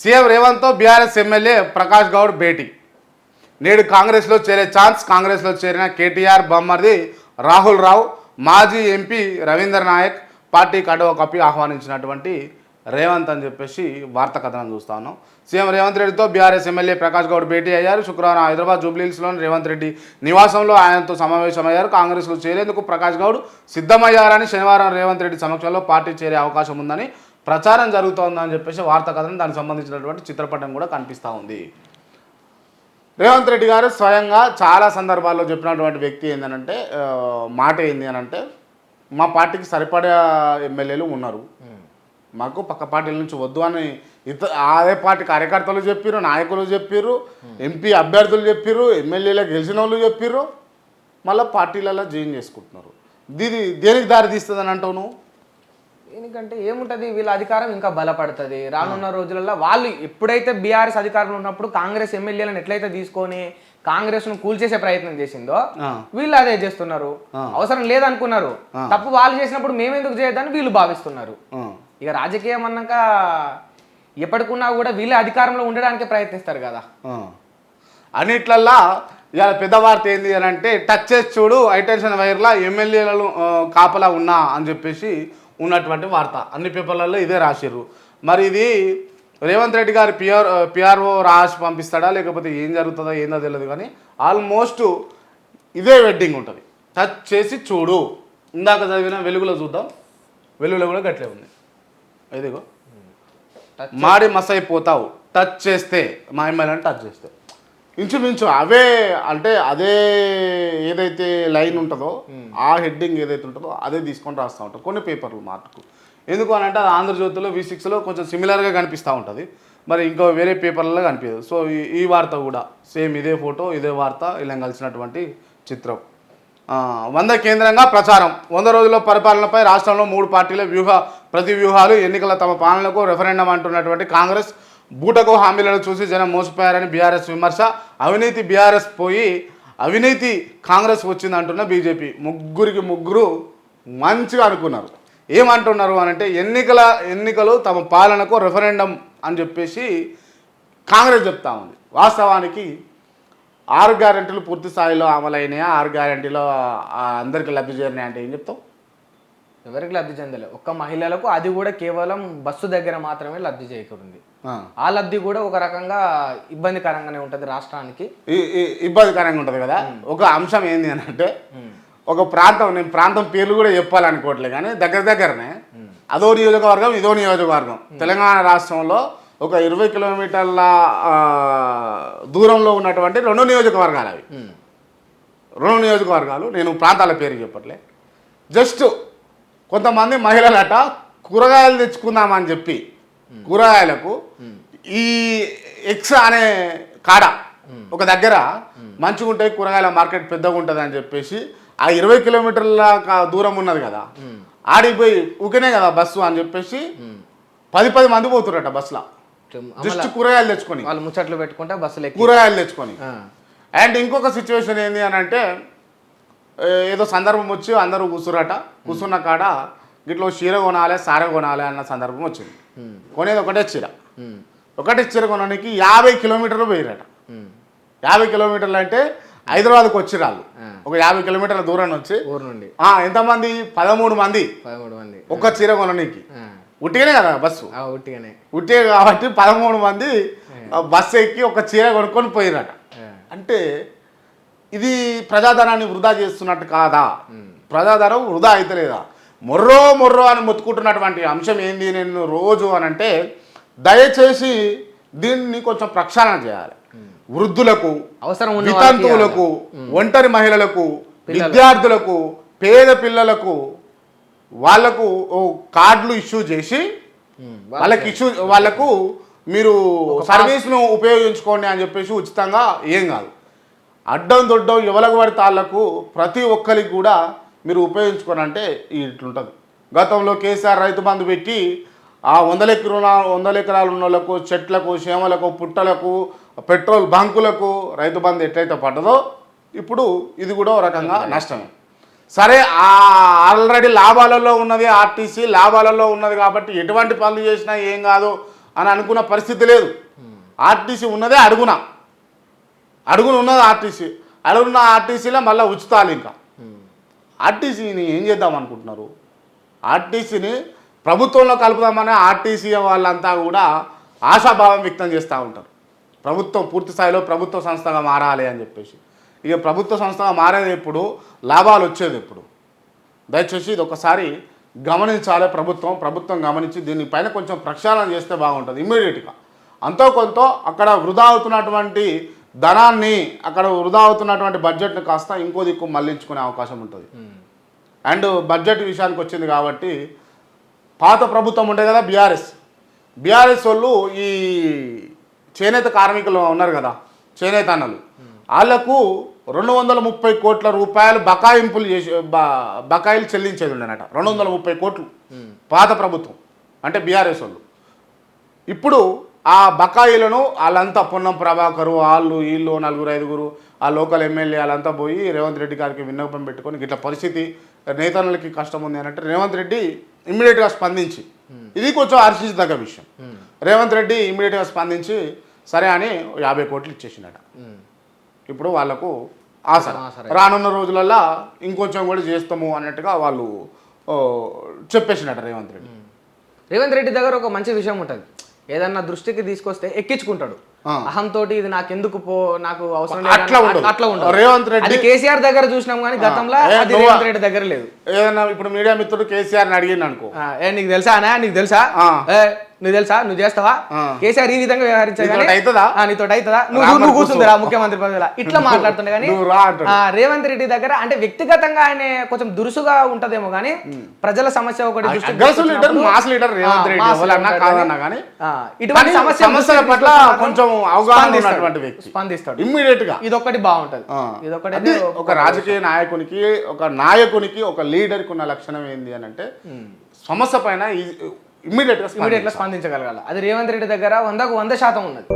CM రేవంత్తో BRS MLA Prakash Goud భేటీ. నేడు కాంగ్రెస్లో చేరే ఛాన్స్ కాంగ్రెస్లో చేరిన కేటీఆర్ బొమ్మర్ది రాహుల్ రావు మాజీ ఎంపీ రవీంద్ర నాయక్ పార్టీ కడవ కప్పి ఆహ్వానించినటువంటి రేవంత్ అని చెప్పేసి వార్త కథనం చూస్తా ఉన్నాం. సీఎం రేవంత్ రెడ్డితో బీఆర్ఎస్ ఎమ్మెల్యే ప్రకాష్ గౌడ్ భేటీ అయ్యారు. శుక్రవారం హైదరాబాద్ జూబ్లీహిల్స్లోని రేవంత్ రెడ్డి నివాసంలో ఆయనతో సమావేశమయ్యారు. కాంగ్రెస్లో చేరేందుకు ప్రకాష్ గౌడ్ సిద్ధమయ్యారని శనివారం రేవంత్ రెడ్డి సమక్షంలో పార్టీ చేరే అవకాశం ఉందని ప్రచారం జరుగుతోందని చెప్పేసి వార్త కథనం దానికి సంబంధించినటువంటి చిత్రపటం కూడా కనిపిస్తూ ఉంది. రేవంత్ రెడ్డి గారు స్వయంగా చాలా సందర్భాల్లో చెప్పినటువంటి వ్యక్తి ఏంటంటే మాట ఏంది అని అంటే మా పార్టీకి సరిపడే ఎమ్మెల్యేలు ఉన్నారు. మాకు పక్క పార్టీల నుంచి వద్దు అని ఇత అదే పార్టీ కార్యకర్తలు చెప్పారు నాయకులు చెప్పారు ఎంపీ అభ్యర్థులు చెప్పారు ఎమ్మెల్యేలు గెలిచిన వాళ్ళు చెప్పారు మళ్ళీ పార్టీలలో జాయిన్ చేసుకుంటున్నారు. దీని దేనికి దారి తీస్తుంది అంటావు నువ్వు? ఎందుకంటే ఏముంటది? వీళ్ళ అధికారం ఇంకా బలపడుతుంది. రానున్న రోజులలో వాళ్ళు ఎప్పుడైతే బీఆర్ఎస్ అధికారంలో ఉన్నప్పుడు కాంగ్రెస్ ఎమ్మెల్యేలను ఎట్లయితే తీసుకొని కాంగ్రెస్ను కూల్చేసే ప్రయత్నం చేసిందో. వీళ్ళు అదే చేస్తున్నారు. అవసరం లేదనుకున్నారు. తప్పు వాళ్ళు చేసినప్పుడు మేమెందుకు చేయొద్దని వీళ్ళు భావిస్తున్నారు. ఇక రాజకీయం అన్నాక ఎప్పటికున్నా కూడా వీళ్ళే అధికారంలో ఉండడానికే ప్రయత్నిస్తారు కదా. అన్నిట్లల్లా ఇవాళ పెద్ద వార్త ఏంది అని అంటే టచ్ చేసి చూడు హైటెన్షన్ వైర్లా ఎమ్మెల్యేలను కాపలా ఉన్నా అని చెప్పేసి ఉన్నటువంటి వార్త. అన్ని పేపర్లలో ఇదే రాసిర్రు. మరి ఇది రేవంత్ రెడ్డి గారు పిఆర్ పిఆర్ఓ రాసి పంపిస్తాడా? లేకపోతే ఏం జరుగుతుందో ఏందో తెలియదు కానీ ఆల్మోస్ట్ ఇదే వెడ్డింగ్ ఉంటుంది. టచ్ చేసి చూడు. ఇందాక చదివిన వెలుగులో చూద్దాం. వెలుగులో కూడా గట్లే ఉంది. ఇదిగో. మాడి మస్ అయిపోతావు టచ్ చేస్తే. మా ఎమ్మెల్యేని టచ్ చేస్తే. ఇంచుమించు అవే అంటే అదే ఏదైతే లైన్ ఉంటుందో ఆ హెడ్డింగ్ ఏదైతే ఉంటుందో అదే తీసుకొని రాస్తూ ఉంటారు. కొన్ని పేపర్లు మార్కు. ఎందుకు అని అంటే అది ఆంధ్రజ్యోతిలో వి సిక్స్లో కొంచెం సిమిలర్గా కనిపిస్తూ ఉంటుంది. మరి ఇంకో వేరే పేపర్లలో కనిపించదు. సో ఈ ఈ వార్త కూడా సేమ్ ఇదే ఫోటో ఇదే వార్త ఇలా కలిసినటువంటి చిత్రం. వంద కేంద్రంగా ప్రచారం. వంద రోజుల పరిపాలనపై రాష్ట్రంలో మూడు పార్టీల వ్యూహ ప్రతి వ్యూహాలు ఎన్నికల తమ పాలనకు రెఫరెండం అంటున్నటువంటి కాంగ్రెస్ బూటకు హామీలను చూసి జనం మోసపోయారని బీఆర్ఎస్ విమర్శ. అవినీతి బీఆర్ఎస్ పోయి అవినీతి కాంగ్రెస్ వచ్చింది అంటున్న బీజేపీ. ముగ్గురికి ముగ్గురు మంచిగా అనుకున్నారు. ఏమంటున్నారు అని అంటే ఎన్నికల ఎన్నికలు తమ పాలనకు రెఫరెండం అని చెప్పేసి కాంగ్రెస్ చెప్తా ఉంది. వాస్తవానికి ఆరు గ్యారెంటీలు పూర్తి స్థాయిలో అమలైనాయా? ఆరు గ్యారెంటీలో అందరికీ లబ్ధి చేరినాయి అంటే ఏం చెప్తావు? ఎవరికి లబ్ధి చెందలే. ఒక్క మహిళలకు అది కూడా కేవలం బస్సు దగ్గర మాత్రమే లబ్ధి చేకూరింది. ఆ. లబ్ధి కూడా ఒక రకంగా ఇబ్బందికరంగానే ఉంటుంది రాష్ట్రానికి. ఇబ్బందికరంగా ఉంటుంది కదా? ఒక అంశం ఏంది అని అంటే ఒక ప్రాంతం నేను ప్రాంతం పేర్లు కూడా చెప్పాలనుకోవట్లే కానీ దగ్గర దగ్గరనే అదో నియోజకవర్గం ఇదో నియోజకవర్గం. తెలంగాణ రాష్ట్రంలో ఒక ఇరవై కిలోమీటర్ల దూరంలో ఉన్నటువంటి రెండు నియోజకవర్గాలు అవి. రెండు నియోజకవర్గాలు నేను ప్రాంతాల పేరు చెప్పట్లే. జస్ట్ కొంతమంది మహిళలట కూరగాయలు తెచ్చుకుందామని చెప్పి కూరగాయలకు ఈ ఎక్స్ అనే కాడ ఒక దగ్గర మంచిగా ఉంటాయి కూరగాయల మార్కెట్ పెద్దగా ఉంటుంది అని చెప్పేసి ఆ ఇరవై కిలోమీటర్ల దూరం ఉన్నది కదా. ఆడిపోయి ఊకనే కదా బస్సు అని చెప్పేసి పది పది మంది పోతురట బస్సులో. జస్ట్ కూరగాయలు తెచ్చుకొని. వాళ్ళు ముచ్చట్లు పెట్టుకుంటే బస్సులు కూరగాయలు తెచ్చుకొని. అండ్ ఇంకొక సిచ్యువేషన్ ఏంది అని అంటే ఏదో సందర్భం వచ్చి అందరూ కూర్చురట కూర్చున్న కాడ గిట్లో చీర కొనాలి సార కొనాలి అన్న సందర్భం వచ్చింది. కొనేది ఒకటే చీర. ఒకటే చీర కొనడానికి యాభై కిలోమీటర్లు పోయిరట. యాభై కిలోమీటర్లు అంటే హైదరాబాద్కి వచ్చిరాళ్ళు. ఒక యాభై కిలోమీటర్ల దూరం నుంచి ఊరు నుండి. ఎంతమంది? పదమూడు మంది. పదమూడు మంది. ఒక్క చీర కొనడానికి. ఉట్టిగానే కదా బస్సు? ఉట్టిగానే. ఉట్టే కాబట్టి పదమూడు మంది బస్సు ఎక్కి ఒక చీర కొనుక్కొని పోయిరట. అంటే ఇది ప్రజాధనాన్ని వృధా చేస్తున్నట్టు కాదా? ప్రజాధనం వృధా అయితలేదా? మొర్రో మొర్రో అని మొత్తుకుంటున్నటువంటి అంశం ఏంది నేను రోజు అని అంటే దయచేసి దీన్ని కొంచెం ప్రక్షాళన చేయాలి. వృద్ధులకు అవసరం వితంతువులకు ఒంటరి మహిళలకు విద్యార్థులకు పేద పిల్లలకు వాళ్ళకు కార్డులు ఇష్యూ చేసి. వాళ్ళకి ఇష్యూ వాళ్ళకు మీరు సర్వీస్ను ఉపయోగించుకోండి అని చెప్పేసి ఉచితంగా ఏం కాదు. అడ్డం దొడ్డం ఎవరికి పడితే వాళ్ళకు ప్రతి ఒక్కరికి కూడా మీరు ఉపయోగించుకోని అంటే ఇట్లుంటుంది. గతంలో కేసీఆర్ రైతు బంధు పెట్టి ఆ వందల ఎకరాల వందల ఎకరాలు ఉన్న వాళ్ళకు చెట్లకు చేమలకు పుట్టలకు పెట్రోల్ బంకులకు రైతు బంధు ఎట్లయితే పడ్డదో ఇప్పుడు ఇది కూడా ఒక రకంగా నష్టమే. సరే ఆ ఆల్రెడీ లాభాలలో ఉన్నది ఆర్టీసీ లాభాలలో ఉన్నది కాబట్టి ఎటువంటి పనులు చేసినా ఏం కాదు అని అనుకున్న పరిస్థితి లేదు. ఆర్టీసీ ఉన్నదే అడుగున. అడుగున ఉన్నది ఆర్టీసీ. అడుగున్న ఆర్టీసీలో మళ్ళీ ఉచితాలు ఇంకా. ఆర్టీసీని ఏం చేద్దాం అనుకుంటున్నారు? ఆర్టీసీని ప్రభుత్వంలో కలుపుదామని ఆర్టీసీ వాళ్ళంతా కూడా ఆశాభావం వ్యక్తం చేస్తూ ఉంటారు. ప్రభుత్వం పూర్తి స్థాయిలో ప్రభుత్వ సంస్థగా మారాలి అని చెప్పేసి. ఇక ప్రభుత్వ సంస్థగా మారేది ఎప్పుడు? లాభాలు వచ్చేది ఎప్పుడు? దయచేసి ఇది ఒకసారి గమనించాలి ప్రభుత్వం. ప్రభుత్వం గమనించి దీనిపైన కొంచెం ప్రక్షాళన చేస్తే బాగుంటుంది ఇమ్మీడియట్గా. అంతో కొంత అక్కడ వృధా అవుతున్నటువంటి ధనాన్ని అక్కడ వృధా అవుతున్నటువంటి బడ్జెట్ని కాస్త ఇంకో దిక్కు మళ్ళించుకునే అవకాశం ఉంటుంది. అండ్ బడ్జెట్ విషయానికి వచ్చింది కాబట్టి పాత ప్రభుత్వం ఉండే కదా బీఆర్ఎస్. బీఆర్ఎస్ వాళ్ళు ఈ చేనేత కార్మికులు ఉన్నారు కదా చేనేత అన్నలు. వాళ్ళకు రెండు వందల ముప్పై కోట్ల రూపాయలు బకాయింపులు చేసి బకాయిలు చెల్లించేది ఉండేనట. రెండు వందల ముప్పై కోట్లు పాత ప్రభుత్వం అంటే బీఆర్ఎస్ వాళ్ళు. ఇప్పుడు ఆ బకాయిలను వాళ్ళంతా పొన్నం ప్రభాకరు వాళ్ళు వీళ్ళు నలుగురు ఐదుగురు ఆ లోకల్ ఎమ్మెల్యే వాళ్ళంతా పోయి రేవంత్ రెడ్డి గారికి విన్నపం పెట్టుకొని ఇట్లా పరిస్థితి నేతలకి కష్టం ఉంది అని అంటే రేవంత్ రెడ్డి ఇమ్మీడియట్గా స్పందించి. ఇది కొంచెం హర్షించదగ్గ విషయం. రేవంత్ రెడ్డి ఇమ్మీడియట్గా స్పందించి సరే అని యాభై కోట్లు ఇచ్చేసిండట. ఇప్పుడు వాళ్ళకు ఆసర ఆసర. రానున్న రోజులల్లో ఇంకొంచెం కూడా చేస్తాము అన్నట్టుగా వాళ్ళు ఓ, చెప్పేసినట్టు రేవంత్ రెడ్డి. రేవంత్ రెడ్డి దగ్గర ఒక మంచి విషయం ఉంటుంది. ఏదన్నా దృష్టికి తీసుకొస్తే ఎక్కించుకుంటాడు ఆ. అహంతోటి ఇది నాకు ఎందుకు పో నాకు అవసరం అట్లా లేదు ఉండదు. అట్లా ఉండదు రేవంత్ రెడ్డి- కేసీఆర్ దగ్గర చూసినాం కానీ గతంలో అది? రేవంత్ రెడ్డి దగ్గర లేదు ఏదైనా ఇప్పుడు మీడియా మిత్రుడు కేసీఆర్ని అడిగిండు అనుకో నీకు తెలుసా నీకు తెలుసా నీకు తెలుసా? నువ్వు చేస్తావా. కేసీఆర్ ఈ విధంగా అవుతుందా? నీతో అవుతుందా? నువ్వు నువ్వు కూర్చుంది కూర్చో. రా ముఖ్యమంత్రి పదవిలో. ఇట్లా మాట్లాడుతుండే కానీ నువ్వు రేవంత్ రెడ్డి దగ్గర అంటే వ్యక్తిగతంగా ఆయన కొంచెం దురుసుగా ఉంటదేమో కానీ ప్రజల సమస్య ఒకటి లీడర్ లీడర్ లీడర్ ఇటువంటి సమస్య పట్ల కొంచెం అవగాహన స్పందిస్తాడు. ఇమ్మీడియట్గా. ఇదొకటి బాగుంటది. ఇదొకటి ఒక రాజకీయ నాయకునికి ఒక నాయకునికి ఒక లీడర్కి ఉన్న లక్షణం ఏంది అని అంటే సమస్య పైన ఇమ్మీడియట్గా ఇమీడియట్గా స్పందించగలగాలి. అది రేవంత్ రెడ్డి దగ్గర వందకు వంద శాతం ఉన్నది.